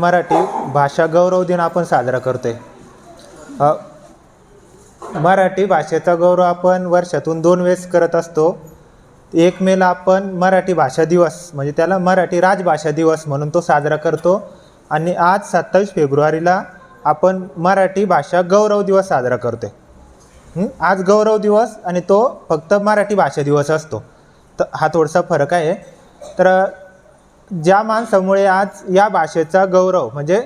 मराठी भाषा गौरव दिन आपण साजरा करतोय. आहे मराठी भाषेचा गौरव आपण वर्षातून दोन वेळेस करत असतो. एक मेला आपण मराठी भाषा दिवस म्हणजे त्याला मराठी राजभाषा दिवस म्हणून तो साजरा करतो. आणि आज सत्तावीस फेब्रुवारीला आपण मराठी भाषा गौरव दिवस साजरा करतोय. आहे आज गौरव दिवस आणि तो फक्त मराठी भाषा दिवस असतो. तर हा थोडासा फरक आहे. तर ज्या माणसामुळे आज या भाषेचा गौरव म्हणजे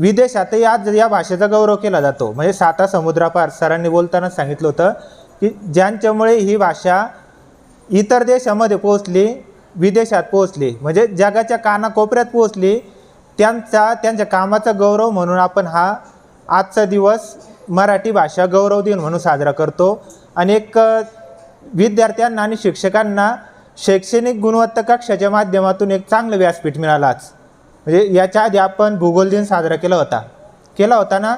विदेशातही आज या भाषेचा गौरव केला जातो. म्हणजे साता समुद्रापार सरांनी बोलताना सांगितलं होतं की ज्यांच्यामुळे ही भाषा इतर देशामध्ये पोहोचली विदेशात पोहोचली म्हणजे जगाच्या कानाकोपऱ्यात पोहोचली त्यांचा त्यांच्या कामाचा गौरव म्हणून आपण हा आजचा दिवस मराठी भाषा गौरव दिन म्हणून साजरा करतो. आणि एक विद्यार्थ्यांना आणि शिक्षकांना शैक्षणिक गुणवत्ता कक्षाच्या माध्यमातून एक चांगलं व्यासपीठ मिळालं आज म्हणजे याच्या आधी आपण भूगोल दिन साजरा केला होता. केला होता ना?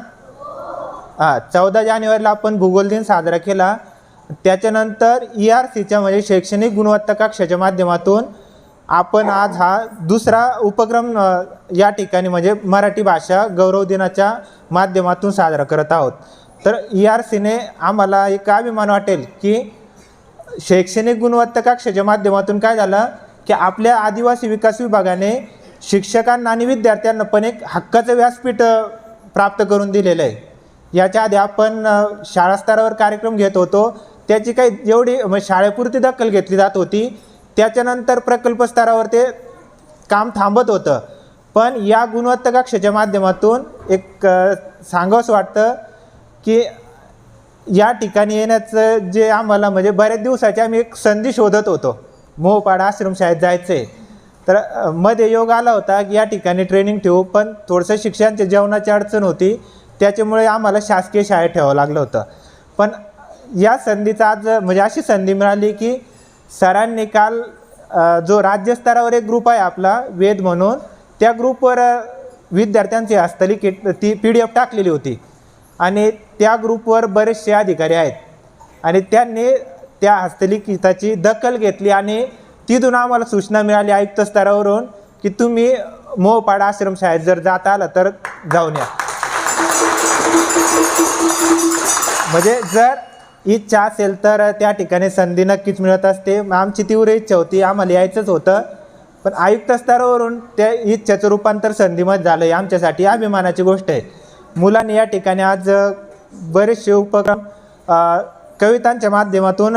हां चौदा जानेवारीला आपण भूगोल दिन साजरा केला. त्याच्यानंतर ई आर सीच्या म्हणजे शैक्षणिक गुणवत्ता कक्षाच्या माध्यमातून आपण आज हा दुसरा उपक्रम या ठिकाणी म्हणजे मराठी भाषा गौरव दिनाच्या माध्यमातून साजरा करत आहोत. तर ई आर सीने आम्हाला एक अभिमान वाटेल की शैक्षणिक गुणवत्ता कक्षाच्या माध्यमातून काय झालं? की आपल्या आदिवासी विकास विभागाने शिक्षकांना आणि विद्यार्थ्यांना पण एक हक्काचं व्यासपीठ प्राप्त करून दिलेलं आहे याच्या आधी आपण शाळा स्तरावर कार्यक्रम घेत होतो. त्याची काही जेवढी म्हणजे शाळेपुरती दखल घेतली जात होती. त्याच्यानंतर प्रकल्प स्तरावर ते काम थांबत होतं. पण या गुणवत्ता कक्षाच्या माध्यमातून एक सांगावंसं वाटतं की या ठिकाणी येण्याचं जे आम्हाला म्हणजे बऱ्याच दिवसाची आम्ही एक संधी शोधत होतो. मोहपाडा आश्रमशाळेत जायचं. आहे तर मध्ये योग आला होता की या ठिकाणी ट्रेनिंग ठेवू पण थोडंसं शिक्षणाच्या जेवणाची अडचण होती. त्याच्यामुळे आम्हाला शासकीय शाळेत ठेवावं लागलं होतं. पण या संधीचा आज म्हणजे अशी संधी मिळाली की सरांनी काल जो राज्यस्तरावर एक ग्रुप आहे आपला वेद म्हणून त्या ग्रुपवर विद्यार्थ्यांची विद्यार्थ्यांची किट ती पी डी एफ टाकलेली होती. आणि त्या ग्रुपवर बरेचसे अधिकारी आहेत. आणि त्यांनी त्या हस्तलिखिताची दखल घेतली आणि तिथून आम्हाला सूचना मिळाली आयुक्त स्तरावरून की तुम्ही मोहपाड आश्रमशाळेत जर जात आला तर जाऊन या. म्हणजे जर इच्छा असेल तर त्या ठिकाणी संधी नक्कीच मिळत असते. आमची तीव्र इच्छा होती आम्हाला यायचंच होतं. पण आयुक्त स्तरावरून त्या इच्छेचं रूपांतर संधीमध्ये झालं आहे आमच्यासाठी अभिमानाची गोष्ट आहे. मुलांनी या ठिकाणी आज बरेचसे उपक्रम कवितांच्या माध्यमातून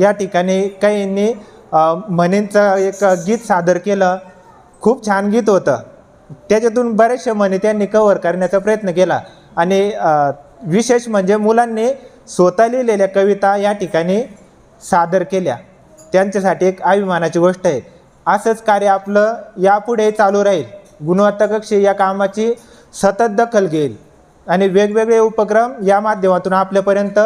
या ठिकाणी काहींनी म्हणींचं एक गीत सादर केलं. खूप छान गीत होतं. त्याच्यातून बरेचसे म्हणी त्यांनी कव्हर करण्याचा प्रयत्न केला. आणि विशेष म्हणजे मुलांनी स्वतः लिहिलेल्या कविता या ठिकाणी सादर केल्या. त्यांच्यासाठी एक अभिमानाची गोष्ट आहे. असंच कार्य आपलं यापुढे चालू राहील. गुणवत्ता कक्ष या कामाची सतत दखल घेईल. आणि वेगवेगळे उपक्रम या माध्यमातून आपल्यापर्यंत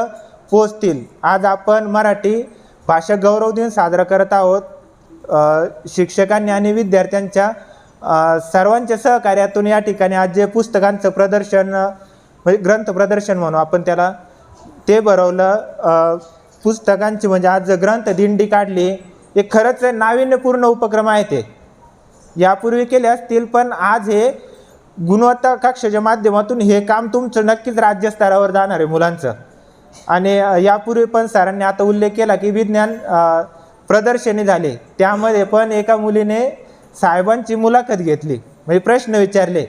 पोचतील आज आपण मराठी भाषा गौरव दिन साजरा करत आहोत. शिक्षकांनी आणि विद्यार्थ्यांच्या सर्वांच्या सहकार्यातून या ठिकाणी आज जे पुस्तकांचं प्रदर्शन म्हणजे ग्रंथ प्रदर्शन म्हणू आपण त्याला ते भरवलं. पुस्तकांची म्हणजे आज ग्रंथ दिंडी काढली हे खरंच नाविन्यपूर्ण उपक्रम आहे ते. यापूर्वी केले असतील पण आज हे गुणवत्ता कक्षाच्या माध्यमातून हे काम तुमचं नक्कीच राज्यस्तरावर जाणार आहे मुलांचं. आणि यापूर्वी पण सरांनी आता उल्लेख केला की विज्ञान प्रदर्शने प्रदर्शनी झाले. त्यामध्ये पण एका मुलीने साहेबांची मुलाखत घेतली. म्हणजे प्रश्न विचारले.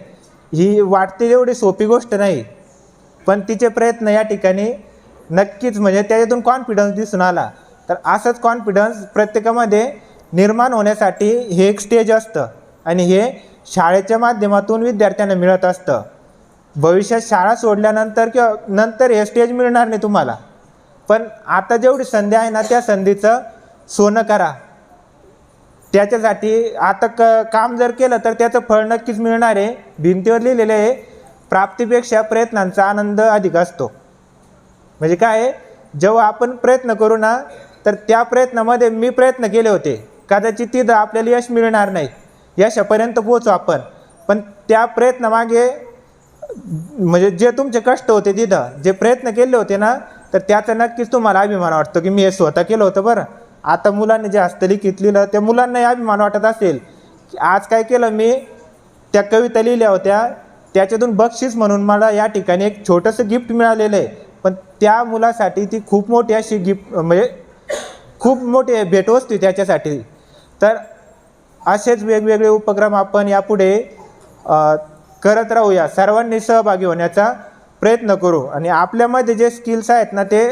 ही वाटते एवढी सोपी गोष्ट नाही पण तिचे प्रयत्न या ठिकाणी नक्कीच म्हणजे त्याच्यातून कॉन्फिडन्स दिसून आला. तर असंच कॉन्फिडन्स प्रत्येकामध्ये निर्माण होण्यासाठी हे एक स्टेज असतं. आणि हे शाळेच्या माध्यमातून विद्यार्थ्यांना मिळत असतं. भविष्यात शाळा सोडल्यानंतर किंवा नंतर हे स्टेज मिळणार नाही तुम्हाला. पण आता जेवढी संधी आहे ना त्या संधीचं सोनं करा. त्याच्यासाठी आता क काम जर केलं तर त्याचं फळ नक्कीच मिळणार आहे. भिंतीवर लिहिलेलं आहे प्राप्तीपेक्षा प्रयत्नांचा आनंद अधिक असतो. म्हणजे काय आहे? जेव्हा आपण प्रयत्न करू ना तर त्या प्रयत्नामध्ये मी प्रयत्न केले होते. कदाचित तिथं आपल्याला यश मिळणार नाही. यशापर्यंत पोचू आपण. पण त्या प्रयत्नामागे म्हणजे जे तुमचे कष्ट होते तिथं जे प्रयत्न केले होते ना तर त्याचा नक्कीच तुम्हाला अभिमान वाटतो की मी हे स्वतः केलं होतं बरं. आता मुलांनी जे हस्तलिखित लिहिलं त्या मुलांनाही अभिमान वाटत असेल. की आज काय केलं मी त्या कविता लिहिल्या होत्या. त्याच्यातून बक्षीस म्हणून मला या ठिकाणी एक छोटंसं गिफ्ट मिळालेलं आहे. पण त्या मुलासाठी ती खूप मोठी अशी गिफ्ट म्हणजे खूप मोठी भेटवस्तू त्याच्यासाठी. तर असेच वेगवेगळे उपक्रम आपण यापुढे करत राहूया. सर्वांनी सहभागी होण्याचा प्रयत्न करू आणि आपल्यामध्ये जे स्किल्स आहेत ना ते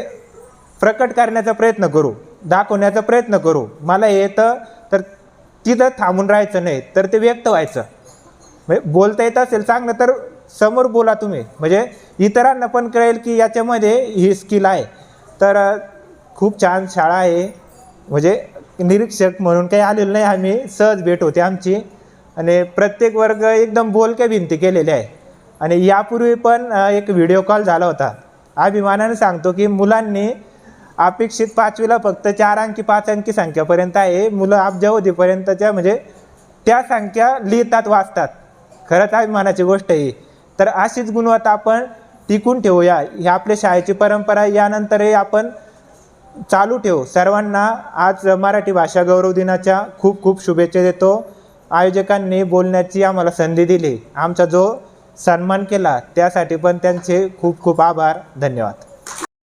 प्रकट करण्याचा प्रयत्न करू दाखवण्याचा प्रयत्न करू. मला येतं तर तिथं थांबून राहायचं नाही तर ते व्यक्त व्हायचं. म्हणजे बोलता येत असेल चांगलं तर समोर बोला तुम्ही. म्हणजे इतरांना पण कळेल की याच्यामध्ये ही स्किल आहे. तर खूप छान शाळा आहे. म्हणजे निरीक्षक म्हणून काही आलेलं नाही. आम्ही सहज भेट होते आमची. आणि प्रत्येक वर्ग एकदम बोलक्या भिंती केलेल्या आहे. आणि यापूर्वी पण एक व्हिडिओ कॉल झाला होता. अभिमानाने सांगतो की मुलांनी अपेक्षित पाचवीला फक्त चार अंकी पाच अंकी संख्यापर्यंत आहे. मुलं अब्जावधीपर्यंतच्या म्हणजे त्या संख्या लिहितात वाचतात. खरंच अभिमानाची गोष्ट आहे ही. तर अशीच गुणवत्ता आपण टिकून ठेवूया. ही आपल्या शाळेची परंपरा यानंतरही आपण चालू ठेव. सर्वांना आज मराठी भाषा गौरव दिनाच्या खूप खूप शुभेच्छा देतो. आयोजकांनी बोलण्याची आम्हाला संधी दिली. आमचा जो सन्मान केला त्यासाठी पण त्यांचे खूप खूप आभार. धन्यवाद.